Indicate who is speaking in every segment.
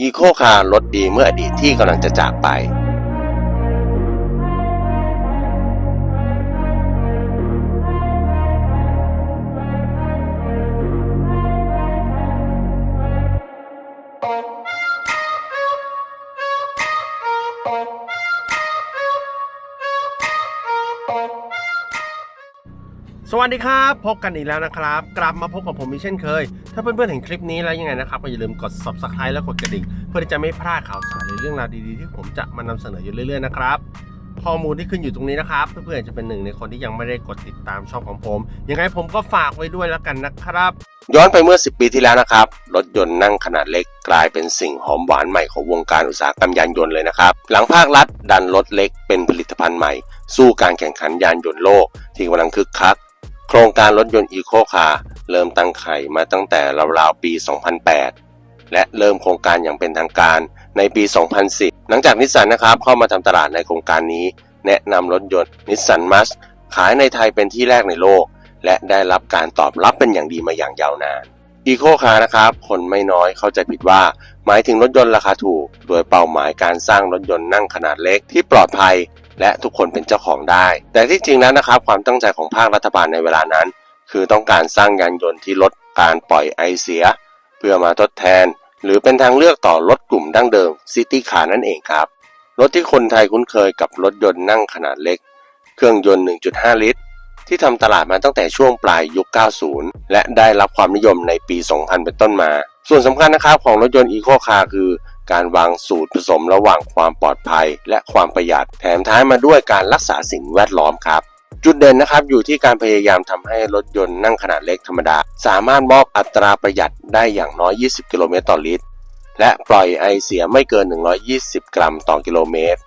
Speaker 1: อีโคคาร์รถดีเมื่ออดีตที่กำลังจะจากไป
Speaker 2: สวัสดีครับ พบกันอีกแล้วนะครับ กลับมาพบกับผมอีกเช่นเคย ถ้าเพื่อนๆเห็นคลิปนี้แล้วยังไงนะครับ ก็อย่าลืมกด subscribe และกดกระดิ่ง เพื่อที่จะไม่พลาดข่าวสารหรือเรื่องราวดีๆ ที่ผมจะมานำเสนออยู่เรื่อยๆนะครับข้อมูลที่ขึ้นอยู่ตรงนี้นะครับ เพื่อนๆจะเป็นหนึ่งในคนที่ยังไม่ได้กดติดตามช่องของผม ยังไงผมก็ฝากไว้ด้วยแล้วกันนะครับ
Speaker 1: ย้อนไปเมื่อ 10 ปีที่แล้วนะครับ รถยนต์นั่งขนาดเล็กกลายเป็นสิ่งหอมหวานใหม่ของวงการอุตสาหกรรมยานยนต์เลยนะครับ หลังภาครัฐดันรถเล็กเป็นผลิตภัณฑ์ใหม่ สู้การแข่งขันยานยนต์โลก ที่กำลังคึกคัก ครงการรถยนต์อีโคคาร์เริ่มตั้งไข่มาตั้งแต่ราวๆปี 2008 และเริ่มโครงการอย่างเป็นทางการในปี 2010 หลังจากนิสสันนะครับเข้ามาทำตลาดในโครงการนี้ แนะนำรถยนต์นิสสันมัสขายในไทยเป็นที่แรกในโลก และได้รับการตอบรับเป็นอย่างดีมาอย่างยาวนานอีโคคาร์นะครับ คนไม่น้อยเข้าใจผิดว่า หมายถึงรถยนต์ราคาถูก โดยเป้าหมายการสร้างรถยนต์นั่งขนาดเล็กที่ปลอดภัย และทุกคนเป็นเจ้าของได้ แต่ที่จริงแล้วนะครับความตั้งใจของภาครัฐบาลในเวลานั้น คือต้องการสร้างยานยนต์ที่ลดการปล่อยไอเสีย เพื่อมาทดแทน หรือเป็นทางเลือกต่อรถกลุ่มดั้งเดิมซิตี้คาร์นั่นเองครับรถที่คนไทยคุ้นเคยกับรถยนต์นั่งขนาดเล็ก เครื่องยนต์ 1.5 ลิตร ที่ทำตลาดมาตั้งแต่ช่วงปลายยุค 90 และได้รับความนิยมในปี 2000 เป็นต้นมา ส่วนสำคัญนะครับของรถยนต์อีโคคาร์คือ การวางสูตรผสมระหว่างความปลอดภัย และความประหยัด แถมท้ายมาด้วยการรักษาสิ่งแวดล้อมครับจุดเด่นนะครับอยู่ที่การพยายามทำให้รถยนต์นั่งขนาดเล็กธรรมดา สามารถมอบอัตราประหยัดได้อย่างน้อย 20 กิโลเมตรต่อลิตร และปล่อยไอเสียไม่เกิน 120 กรัมต่อกิโลเมตร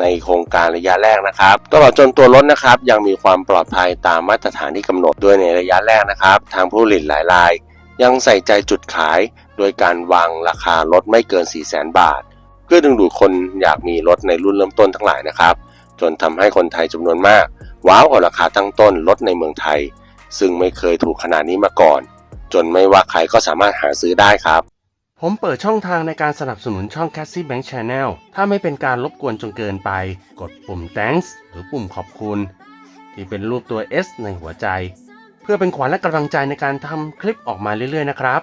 Speaker 1: ในโครงการระยะแรกนะครับตลอดจนตัวรถนะครับยังมีความปลอดภัยตามมาตรฐานที่กำหนดโดยในระยะแรกนะครับ ทางผู้ผลิตหลายราย ยังใส่ใจจุดขาย โดยการวางราคารถไม่เกิน 4 0 0 0 0 0 บาท เพื่อดึงดูดคนอยากมีรถในรุ่นเริ่มต้นทั้งหลายนะครับ จนทำให้คนไทยจำนวนมาก ว้าวกับราคาตั้งต้นรถในเมืองไทย ซึ่งไม่เคยถูกขนาดนี้มาก่อน จนไม่ว่าใครก็สามารถหาซื้อได้ครับ
Speaker 2: ผมเปิดช่องทางในการสนับสนุนช่อง c a s s i e Bank Channel ถ้าไม่เป็นการรบกวนจนเกินไป กดปุ่ม thanks หรือปุ่มขอบคุณ ที่เป็นรูปตัว S ในหัวใจ เพื่อเป็นขวัญและกำลังใจในการทำคลิปออกมาเรื่อยๆนะครับ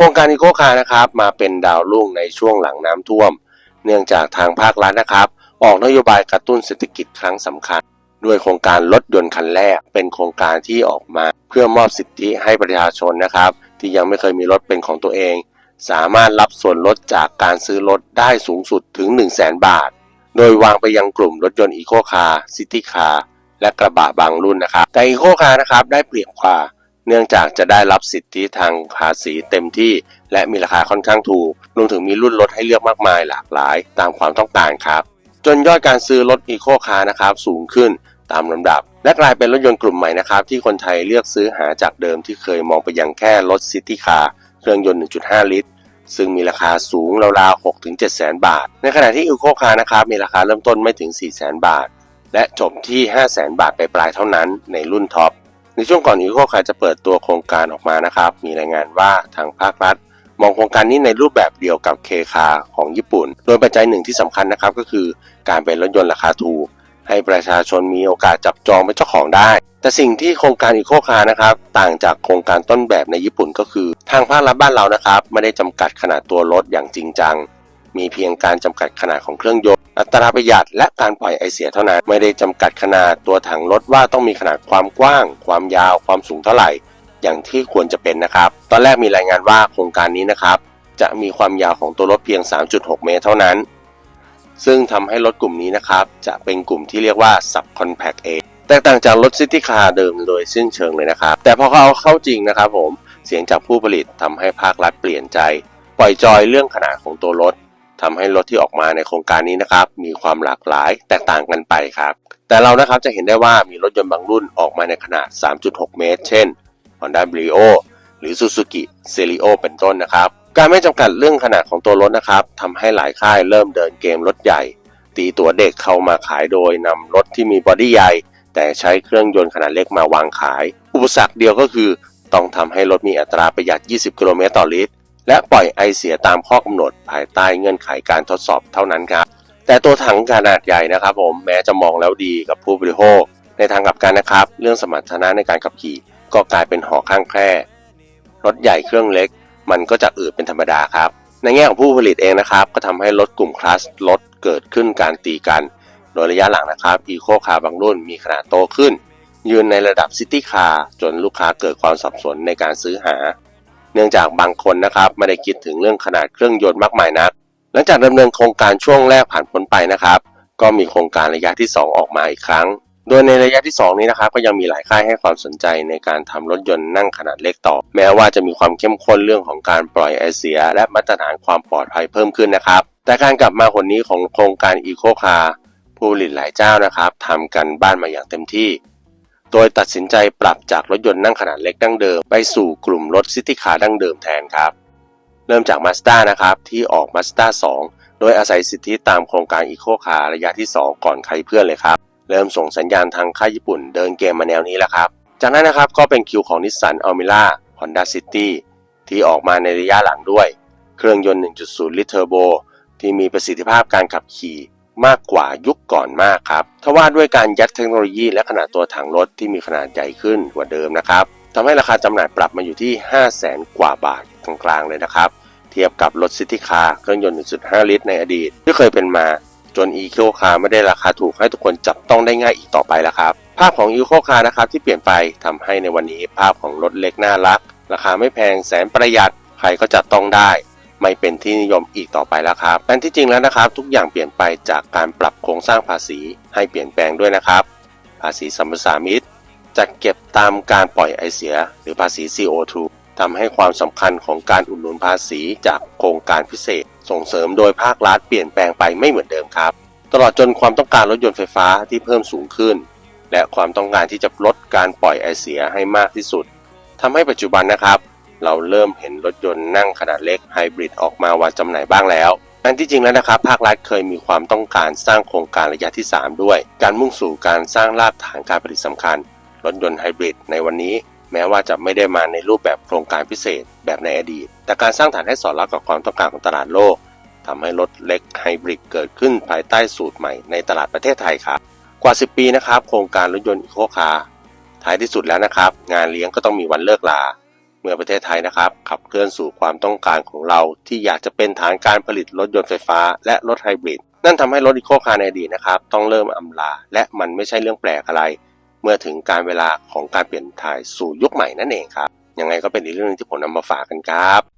Speaker 1: โครงการอีโคคาร์นะครับมาเป็นดาวรุ่งในช่วงหลังน้ำท่วม เนื่องจากทางภาครัฐนะครับ ออกนโยบายกระตุ้นเศรษฐกิจครั้งสำคัญ ด้วยโครงการรถยนต์คันแรก เป็นโครงการที่ออกมาเพื่อมอบสิทธิให้ประชาชนนะครับ ที่ยังไม่เคยมีรถเป็นของตัวเอง สามารถรับส่วนลดจากการซื้อรถได้สูงสุดถึง 1 0 0 0 0แบาท โดยวางไปยังกลุ่มรถยนต์อีโคคาร์ซิตี้คาร์และกระบะบางรุ่นนะครับ แต่อีโคคาร์นะครับได้เปรียบกว่า เนื่องจากจะได้รับสิทธิทางภาษีเต็มที่ และมีราคาค่อนข้างถูกรวมถึงมีรุ่นรถให้เลือกมากมายหลากหลาย ตามความต้องการครับ จนยอดการซื้อรถอีโคคาร์นะครับสูงขึ้นตามลำดับ และกลายเป็นรถยนต์กลุ่มใหม่นะครับที่คนไทยเลือกซื้อหาจากเดิมที่เคยมองไปยังแค่รถซิตี้คาร์เครื่องยนต์ 1.5 ลิตร ซึ่งมีราคาสูงราวๆ 6-7แสนบาท ในขณะที่อีโคคาร์นะครับมีราคาเริ่มต้นไม่ถึง 4 แสนบาท และจบที่ 5 แสนบาทไปปลายเท่านั้นในรุ่นท็อป ในช่วงก่อนอีโคคาร์จะเปิดตัวโครงการออกมานะครับ มีรายงานว่าทางภาครัฐ มองโครงการนี้ในรูปแบบเดียวกับเคคาของญี่ปุ่น โดยปัจจัยหนึ่งที่สำคัญนะครับก็คือการเป็นรถยนต์ราคาถูก ให้ประชาชนมีโอกาสจับจองเป็นเจ้าของได้ แต่สิ่งที่โครงการอีโคคาร์นะครับ ต่างจากโครงการต้นแบบในญี่ปุ่นก็คือ ทางภาครัฐบ้านเรานะครับ ไม่ได้จำกัดขนาดตัวรถอย่างจริงจัง มีเพียงการจำกัดขนาดของเครื่องยนต์ อัตราประหยัดและการปล่อยไอเสียเท่านั้น ไม่ได้จำกัดขนาดตัวถังรถว่าต้องมีขนาดความกว้าง ความยาว ความสูงเท่าไหร่ อย่างที่ควรจะเป็นนะครับ ตอนแรกมีรายงานว่าโครงการนี้นะครับ จะมีความยาวของตัวรถเพียง 3.6 เมตรเท่านั้น ซึ่งทำให้รถกลุ่มนี้นะครับ จะเป็นกลุ่มที่เรียกว่า Sub Compact A แตกต่างจากรถซิตี้คาร์เดิมโดยสิ้นเชิงเลยนะครับ แต่พอเขาเอาเข้าจริงนะครับผมเสียงจากผู้ผลิตทำให้ภาครัฐเปลี่ยนใจ ปล่อยจอยเรื่องขนาดของตัวรถ ทำให้รถที่ออกมาในโครงการนี้นะครับมีความหลากหลายแตกต่างกันไปครับ แต่เรานะครับจะเห็นได้ว่ามีรถยนต์บางรุ่นออกมาในขนาด 3.6 เมตร เช่น Honda Brio หรือ Suzuki c e l i o เป็นต้นนะครับ การไม่จำกัดเรื่องขนาดของตัวรถนะครับทำให้หลายค่ายเริ่มเดินเกมรถใหญ่ ตีตัวเด็กเข้ามาขายโดยนำรถที่มีบอดี้ใหญ่ แต่ใช้เครื่องยนต์ขนาดเล็กมาวางขาย อุปสรรคเดียวก็คือ ต้องทำให้รถมีอัตราประหยัด 20 กิโลเมตรต่อลิตร และปล่อยไอเสียตามข้อกำหนดภายใต้เงื่อนไขการทดสอบเท่านั้นครับ แต่ตัวถังขนาดใหญ่นะครับผมแม้จะมองแล้วดีกับผู้บริโภค ในทางกลับกันนะครับ เรื่องสมรรถนะในการขับขี่ ก็กลายเป็นหอข้างแคร่รถใหญ่เครื่องเล็ก มันก็จะอืดเป็นธรรมดาครับ ในแง่ของผู้ผลิตเองนะครับ ก็ทำให้รถกลุ่มคลาสรถเกิดขึ้นการตีกัน โดยระยะหลังนะครับอีโคคาร์บางรุ่นมีขนาดโตขึ้น ยืนในระดับซิตี้คาร์จนลูกค้าเกิดความสับสนในการซื้อหา นื่องจากบางคนนะครับไม่ได้คิดถึงเรื่องขนาดเครื่องยนต์มากมายนัก หลังจากดำเนินโครงการช่วงแรกผ่านพ้นไปนะครับ ก็มีโครงการระยะที่ 2 ออกมาอีกครั้ง โดยในระยะที่ 2 นี้นะครับก็ยังมีหลายค่ายให้ความสนใจในการทำรถยนต์นั่งขนาดเล็กต่อ แม้ว่าจะมีความเข้มข้นเรื่องของการปล่อยไอเสีย และมาตรฐานความปลอดภัยเพิ่มขึ้นนะครับ แต่การกลับมาคนนี้ของโครงการ Eco Car ผู้ผลิตหลายเจ้านะครับทำกันบ้านมาอย่างเต็มที่ โดยตัดสินใจปรับจากรถยนต์นั่งขนาดเล็กดั้งเดิม ไปสู่กลุ่มรถซิตี้คาร์ดั้งเดิมแทนครับ เริ่มจาก Mazda นะครับ ที่ออก Mazda 2 โดยอาศัยสิทธิตามโครงการ Eco Car ระยะที่ 2 ก่อนใครเพื่อนเลยครับ เริ่มส่งสัญญาณทางค่ายญี่ปุ่นเดินเกมมาแนวนี้แล้วครับ จากนั้นนะครับก็เป็นคิวของ Nissan Almera Honda City ที่ออกมาในระยะหลังด้วย เครื่องยนต์ 1.0 ลิตรเทอร์โบที่มีประสิทธิภาพการขับขี่ มากกว่ายุคก่อนมากครับทว่าด้วยการยัดเทคโนโลยีและขนาดตัวถังรถที่มีขนาดใหญ่ขึ้นกว่าเดิมนะครับทำให้ราคาจำหน่ายปรับมาอยู่ที่ 5 0 0แสนกว่าบาทกลางๆเลยนะครับเทียบกับรถซิตี้คาร์เครื่องยนต์ 1.5 ลิตรในอดีต ที่เคยเป็นมาจน e c o Car ไม่ได้ราคาถูกให้ทุกคนจับต้องได้ง่ายอีกต่อไปแล้วครับ ภาพของ e c o Car นะครับที่เปลี่ยนไปทำให้ในวันนี้ภาพของรถเล็กน่ารัก ราคาไม่แพงแสนประหยัด ใครก็จับต้องได้ ไม่เป็นที่นิยมอีกต่อไปแล้วครับแต่ที่จริงแล้วนะครับ ทุกอย่างเปลี่ยนไปจากการปรับโครงสร้างภาษีให้เปลี่ยนแปลงด้วยนะครับ ภาษีสัมปทามิตรจัดเก็บตามการปล่อยไอเสีย หรือภาษี CO2 ทำให้ความสำคัญของการอุดหนุนภาษีจากโครงการพิเศษ ส่งเสริมโดยภาครัฐเปลี่ยนแปลงไปไม่เหมือนเดิมครับ ตลอดจนความต้องการรถยนต์ไฟฟ้าที่เพิ่มสูงขึ้น และความต้องการที่จะลดการปล่อยไอเสียให้มากที่สุดทำให้ปัจจุบันนะครับ เราเริ่มเห็นรถยนต์นั่งขนาดเล็กไฮบริดออกมาวางจำหน่ายบ้างแล้วอันที่จริงแล้วนะครับภาครัฐเคยมีความต้องการสร้างโครงการระยะที่ 3 ด้วย การมุ่งสู่การสร้างรากฐานการผลิตสำคัญ รถยนต์ไฮบริดในวันนี้ แม้ว่าจะไม่ได้มาในรูปแบบโครงการพิเศษแบบในอดีต แต่การสร้างฐานให้สอดรับกับความต้องการของตลาดโลกทำให้รถเล็กไฮบริดเกิดขึ้นภายใต้สูตรใหม่ในตลาดประเทศไทยครับกว่า 10 ปีนะครับโครงการรถยนต์อีโคคาร์ท้ายที่สุดแล้วนะครับ งานเลี้ยงก็ต้องมีวันเลิกลา เมื่อประเทศไทยนะครับขับเคลื่อนสู่ความต้องการของเราที่อยากจะเป็นฐานการผลิตรถยนต์ไฟฟ้า และรถไฮบริด นั่นทำให้รถอีโคคาร์ในอดีตนะครับต้องเริ่มอำลา และมันไม่ใช่เรื่องแปลกอะไร เมื่อถึงการเวลาของการเปลี่ยนถ่ายสู่ยุคใหม่นั่นเองครับยังไงก็เป็นอีกเรื่องนึงที่ผมนำมาฝากกันครับ